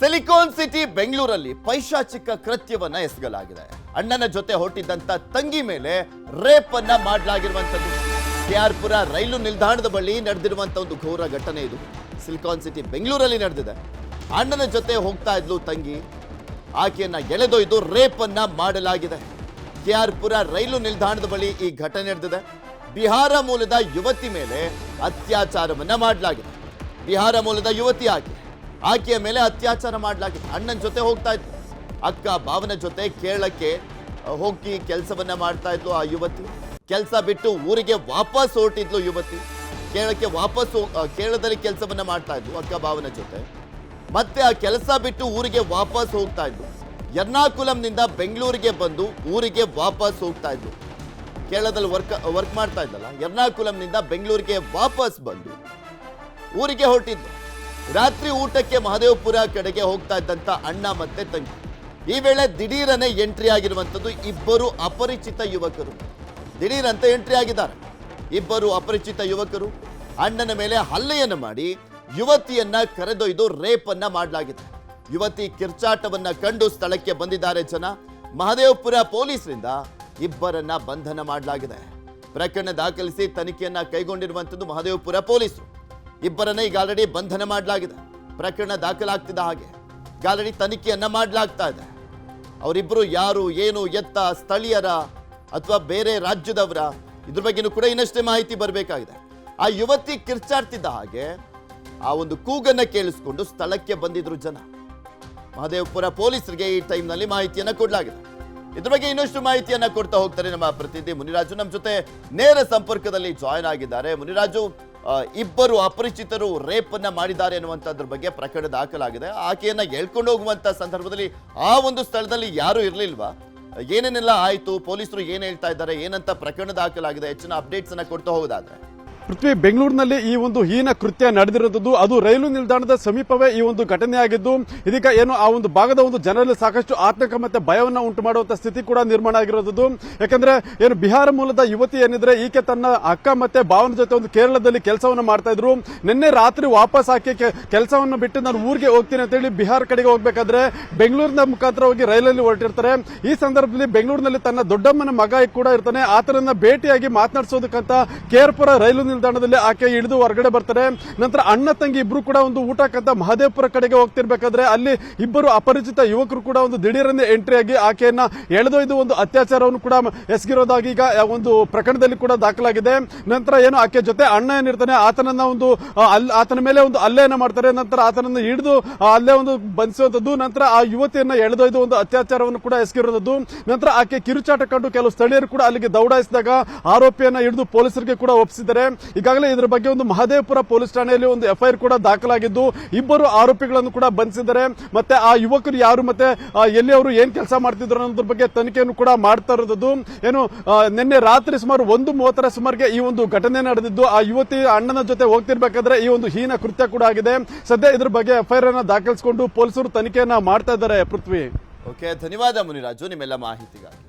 Silicon city ಬೆಂಗಳೂರಲ್ಲಿ ಪೈಶಾಚಿಕ ಕೃತ್ಯವನ್ನ ಎಸಗಲಾಗಿದೆ. ಅಣ್ಣನ ಜೊತೆ ಹೊರಟಿದ್ದಂತ ತಂಗಿ ಮೇಲೆ ರೇಪ್ ಅನ್ನ ಮಾಡಲಾಗಿರುವಂತದ್ದು ಕೆಆರ್ಪುರ ರೈಲು ನಿಲ್ದಾಣದ ಬಳಿ ನಡೆದಿರುವಂತ ಒಂದು ಘೋರ ಘಟನೆ ಇದು. ಸಿಲಿಕಾನ್ ಸಿಟಿ ಬೆಂಗಳೂರಲ್ಲಿ ನಡೆದಿದೆ. ಅಣ್ಣನ ಜೊತೆ ಹೋಗ್ತಾ ಇದ್ಲು ತಂಗಿ. ಆಕೆಯನ್ನ ಎಳೆದೊಯ್ದು ರೇಪ್ ಅನ್ನ ಮಾಡಲಾಗಿದೆ. ಕೆಆರ್ಪುರ ರೈಲು ನಿಲ್ದಾಣದ ಬಳಿ ಈ ಘಟನೆ ನಡೆದಿದೆ. ಬಿಹಾರ ಮೂಲದ ಯುವತಿ ಮೇಲೆ ಅತ್ಯಾಚಾರವನ್ನ ಮಾಡಲಾಗಿದೆ. ಬಿಹಾರ ಮೂಲದ ಯುವತಿ ಆಕೆ. ಆಕೆಯ ಮೇಲೆ ಅತ್ಯಾಚಾರ ಮಾಡಲಾಗಿತ್ತು. ಅಣ್ಣನ ಜೊತೆ ಹೋಗ್ತಾ ಇದ್ಲು. ಅಕ್ಕ ಭಾವನ ಜೊತೆ ಕೇರಳಕ್ಕೆ ಹೋಗಿ ಕೆಲಸವನ್ನ ಮಾಡ್ತಾ ಇದ್ಲು ಆ ಯುವತಿ. ಕೆಲಸ ಬಿಟ್ಟು ಊರಿಗೆ ವಾಪಸ್ ಹೊರಟಿದ್ಲು ಯುವತಿ. ಕೇರಳಕ್ಕೆ ವಾಪಸ್ ಕೇರಳದಲ್ಲಿ ಕೆಲಸವನ್ನ ಮಾಡ್ತಾ ಇದ್ಲು ಅಕ್ಕ ಭಾವನ ಜೊತೆ. ಮತ್ತೆ ಆ ಕೆಲಸ ಬಿಟ್ಟು ಊರಿಗೆ ವಾಪಸ್ ಹೋಗ್ತಾ ಇದ್ಲು. ಎರ್ನಾಕುಲಂನಿಂದ ಬೆಂಗಳೂರಿಗೆ ಬಂದು ಊರಿಗೆ ವಾಪಸ್ ಹೋಗ್ತಾ ಇದ್ಲು. ಕೇರಳದಲ್ಲಿ ವರ್ಕ್ ವರ್ಕ್ ಮಾಡ್ತಾ ಇದ್ದಲ್ಲ, ಎರ್ನಾಕುಲಂನಿಂದ ಬೆಂಗಳೂರಿಗೆ ವಾಪಸ್ ಬಂದು ಊರಿಗೆ ಹೊರಟಿದ್ದು ರಾತ್ರಿ ಊಟಕ್ಕೆ ಮಹದೇವಪುರ ಕಡೆಗೆ ಹೋಗ್ತಾ ಇದ್ದಂತ ಅಣ್ಣ ಮತ್ತೆ ತಂಗಿ. ಈ ವೇಳೆ ದಿಢೀರನೆ ಎಂಟ್ರಿ ಆಗಿರುವಂಥದ್ದು ಇಬ್ಬರು ಅಪರಿಚಿತ ಯುವಕರು. ದಿಢೀರಂತ ಎಂಟ್ರಿ ಆಗಿದ್ದಾರೆ. ಇಬ್ಬರು ಅಪರಿಚಿತ ಯುವಕರು ಅಣ್ಣನ ಮೇಲೆ ಹಲ್ಲೆಯನ್ನು ಮಾಡಿ ಯುವತಿಯನ್ನ ಕರೆದೊಯ್ದು ರೇಪ್ ಅನ್ನ ಮಾಡಲಾಗಿದೆ. ಯುವತಿ ಕಿರ್ಚಾಟವನ್ನ ಕಂಡು ಸ್ಥಳಕ್ಕೆ ಬಂದಿದ್ದಾರೆ ಜನ. ಮಹದೇವಪುರ ಪೊಲೀಸರಿಂದ ಇಬ್ಬರನ್ನ ಬಂಧನ ಮಾಡಲಾಗಿದೆ. ಪ್ರಕರಣ ದಾಖಲಿಸಿ ತನಿಖೆಯನ್ನ ಕೈಗೊಂಡಿರುವಂಥದ್ದು ಮಹದೇವಪುರ ಪೊಲೀಸರು. ಇಬ್ಬರನ್ನ ಈಗ ಆಲ್ರೆಡಿ ಬಂಧನ ಮಾಡಲಾಗಿದೆ. ಪ್ರಕರಣ ದಾಖಲಾಗ್ತಿದ್ದ ಹಾಗೆ. ಈಗ ಆಲ್ರೆಡಿ ತನಿಖೆಯನ್ನ ಮಾಡಲಾಗ್ತಾ ಇದೆ. ಅವರಿಬ್ಬರು ಯಾರು, ಏನು, ಎತ್ತ, ಸ್ಥಳೀಯರ ಅಥವಾ ಬೇರೆ ರಾಜ್ಯದವರ ಇದ್ರ ಬಗ್ಗೆನೂ ಕೂಡ ಇನ್ನಷ್ಟೇ ಮಾಹಿತಿ ಬರಬೇಕಾಗಿದೆ. ಆ ಯುವತಿ ಕಿರ್ಚಾಡ್ತಿದ್ದ ಹಾಗೆ ಆ ಒಂದು ಕೂಗನ್ನ ಕೇಳಿಸ್ಕೊಂಡು ಸ್ಥಳಕ್ಕೆ ಬಂದಿದ್ರು ಜನ. ಮಹದೇವಪುರ ಪೊಲೀಸರಿಗೆ ಈ ಟೈಮ್ನಲ್ಲಿ ಮಾಹಿತಿಯನ್ನ ಕೊಡಲಾಗಿದೆ. ಇದ್ರ ಬಗ್ಗೆ ಇನ್ನಷ್ಟು ಮಾಹಿತಿಯನ್ನ ಕೊಡ್ತಾ ಹೋಗ್ತಾರೆ ನಮ್ಮ ಪ್ರತಿನಿಧಿ ಮುನಿರಾಜು. ನಮ್ಮ ಜೊತೆ ನೇರ ಸಂಪರ್ಕದಲ್ಲಿ ಜಾಯ್ನ್ ಆಗಿದ್ದಾರೆ. ಮುನಿರಾಜು ಇಬ್ಬರು ಅಪರಿಚಿತರು ರೇಪನ್ನ ಮಾಡಿದ್ದಾರೆ ಅನ್ನುವಂಥದ್ರ ಬಗ್ಗೆ ಪ್ರಕರಣ ದಾಖಲಾಗಿದೆ. ಆಕೆಯನ್ನ ಎಳ್ಕೊಂಡು ಹೋಗುವಂತ ಸಂದರ್ಭದಲ್ಲಿ ಆ ಒಂದು ಸ್ಥಳದಲ್ಲಿ ಯಾರು ಇರ್ಲಿಲ್ವಾ? ಏನೇನೆಲ್ಲ ಆಯ್ತು? ಪೊಲೀಸರು ಏನ್ ಹೇಳ್ತಾ ಇದ್ದಾರೆ? ಏನಂತ ಪ್ರಕರಣ ದಾಖಲಾಗಿದೆ? ಹೆಚ್ಚಿನ ಅಪ್ಡೇಟ್ಸ್ ಅನ್ನ ಕೊಡ್ತಾ ಹೋಗೋದಾದ್ರೆ. ಪೃಥ್ವಿ ಬೆಂಗಳೂರಿನಲ್ಲಿ ಈ ಒಂದು ಹೀನ ಕೃತ್ಯ ನಡೆದಿರುವುದು ಅದು ರೈಲು ನಿಲ್ದಾಣದ ಸಮೀಪವೇ ಈ ಒಂದು ಘಟನೆ ಆಗಿದ್ದು ಇದೀಗ ಏನು ಆ ಒಂದು ಭಾಗದ ಒಂದು ಜನರಲ್ಲಿ ಸಾಕಷ್ಟು ಆತಂಕ ಮತ್ತೆ ಭಯವನ್ನು ಉಂಟು ಮಾಡುವಂತಹ ಸ್ಥಿತಿ ಕೂಡ ನಿರ್ಮಾಣ ಆಗಿರೋದು ಯಾಕಂದ್ರೆ ಏನು ಬಿಹಾರ ಮೂಲದ ಯುವತಿ ಏನಿದ್ರೆ, ಈಕೆ ತನ್ನ ಅಕ್ಕ ಮತ್ತೆ ಭಾವನ ಜೊತೆ ಒಂದು ಕೇರಳದಲ್ಲಿ ಕೆಲಸವನ್ನು ಮಾಡ್ತಾ ಇದ್ರು. ನಿನ್ನೆ ರಾತ್ರಿ ವಾಪಸ್ ಹಾಕಿ ಕೆಲಸವನ್ನು ಬಿಟ್ಟು ನಾನು ಊರಿಗೆ ಹೋಗ್ತೀನಿ ಅಂತ ಹೇಳಿ ಬಿಹಾರ ಕಡೆಗೆ ಹೋಗ್ಬೇಕಾದ್ರೆ ಬೆಂಗಳೂರಿನ ಮುಖಾಂತರ ಹೋಗಿ ರೈಲಲ್ಲಿ ಹೊರಟಿರ್ತಾರೆ. ಈ ಸಂದರ್ಭದಲ್ಲಿ ಬೆಂಗಳೂರಿನಲ್ಲಿ ತನ್ನ ದೊಡ್ಡಮ್ಮನ ಮಗ ಕೂಡ ಇರ್ತಾನೆ. ಆತನನ್ನ ಭೇಟಿಯಾಗಿ ಮಾತನಾಡಿಸೋದಕ್ಕಂತ ಕೇರ್ಪುರ ರೈಲು ನಿಲ್ದಾಣದಲ್ಲಿ ಆಕೆ ಇಳಿದು ಹೊರಗಡೆ ಬರ್ತಾರೆ. ನಂತರ ಅಣ್ಣ ತಂಗಿ ಇಬ್ರು ಕೂಡ ಒಂದು ಊಟಕ್ಕಂತ ಮಹದೇವಪುರ ಕಡೆಗೆ ಹೋಗ್ತಿರ್ಬೇಕಾದ್ರೆ ಅಲ್ಲಿ ಇಬ್ಬರು ಅಪರಿಚಿತ ಯುವಕರು ಕೂಡ ಒಂದು ದಿಢೀರನ್ನೇ ಎಂಟ್ರಿ ಆಗಿ ಆಕೆಯನ್ನ ಎಳೆದೊಯ್ದು ಒಂದು ಅತ್ಯಾಚಾರವನ್ನು ಕೂಡ ಎಸಗಿರೋದಾಗಿ ಈಗ ಒಂದು ಪ್ರಕರಣದಲ್ಲಿ ಕೂಡ ದಾಖಲಾಗಿದೆ. ನಂತರ ಏನು, ಆಕೆ ಜೊತೆ ಅಣ್ಣ ಏನಿರ್ತಾನೆ, ಆತನನ್ನ ಒಂದು ಆತನ ಮೇಲೆ ಒಂದು ಹಲ್ಲೆಯನ್ನ ಮಾಡ್ತಾರೆ. ನಂತರ ಆತನನ್ನು ಹಿಡಿದು ಅಲ್ಲೇ ಒಂದು ಬಂಧಿಸುವಂತದ್ದು ನಂತರ ಆ ಯುವತಿಯನ್ನ ಎಳೆದೊಯ್ದು ಒಂದು ಅತ್ಯಾಚಾರವನ್ನು ಕೂಡ ಎಸಗಿರೋದು ನಂತರ ಆಕೆ ಕಿರುಚಾಟ ಕಂಡು ಕೆಲವು ಸ್ಥಳೀಯರು ಕೂಡ ಅಲ್ಲಿಗೆ ದೌಡಾಯಿಸಿದಾಗ ಆರೋಪಿಯನ್ನ ಹಿಡಿದು ಪೊಲೀಸರಿಗೆ ಕೂಡ ಒಪ್ಪಿಸಿದ್ದಾರೆ. ಈಗಾಗಲೇ ಇದರ ಬಗ್ಗೆ ಒಂದು ಮಹದೇವಪುರ ಪೊಲೀಸ್ ಠಾಣೆಯಲ್ಲಿ ಒಂದು ಎಫ್ಐಆರ್ ಕೂಡ ದಾಖಲಾಗಿದ್ದು, ಇಬ್ಬರು ಆರೋಪಿಗಳನ್ನು ಕೂಡ ಬಂಧಿಸಿದ್ದಾರೆ. ಮತ್ತೆ ಆ ಯುವಕರು ಯಾರು, ಮತ್ತೆ ಎಲ್ಲಿ ಅವರು, ಏನ್ ಕೆಲಸ ಮಾಡ್ತಿದ್ರು ಅನ್ನೋದ್ರ ಬಗ್ಗೆ ತನಿಖೆಯನ್ನು ಕೂಡ ಮಾಡ್ತಾ ಇರೋದು ಏನು ನಿನ್ನೆ ರಾತ್ರಿ ಸುಮಾರು ಒಂದು ಮೂವತ್ತರ ಸುಮಾರಿಗೆ ಈ ಒಂದು ಘಟನೆ ನಡೆದಿದ್ದು, ಆ ಯುವತಿ ಅಣ್ಣನ ಜೊತೆ ಹೋಗ್ತಿರ್ಬೇಕಾದ್ರೆ ಈ ಒಂದು ಹೀನ ಕೃತ್ಯ ಕೂಡ ಆಗಿದೆ. ಸದ್ಯ ಇದ್ರ ಬಗ್ಗೆ ಎಫ್ಐಆರ್ ಅನ್ನ ದಾಖಲಿಸಿಕೊಂಡು ಪೊಲೀಸರು ತನಿಖೆಯನ್ನ ಮಾಡ್ತಾ ಇದ್ದಾರೆ, ಪೃಥ್ವಿ. ಓಕೆ, ಧನ್ಯವಾದ ಮುನಿರಾಜು, ನಿಮ್ಮೆಲ್ಲ ಮಾಹಿತಿಗಾಗಿ.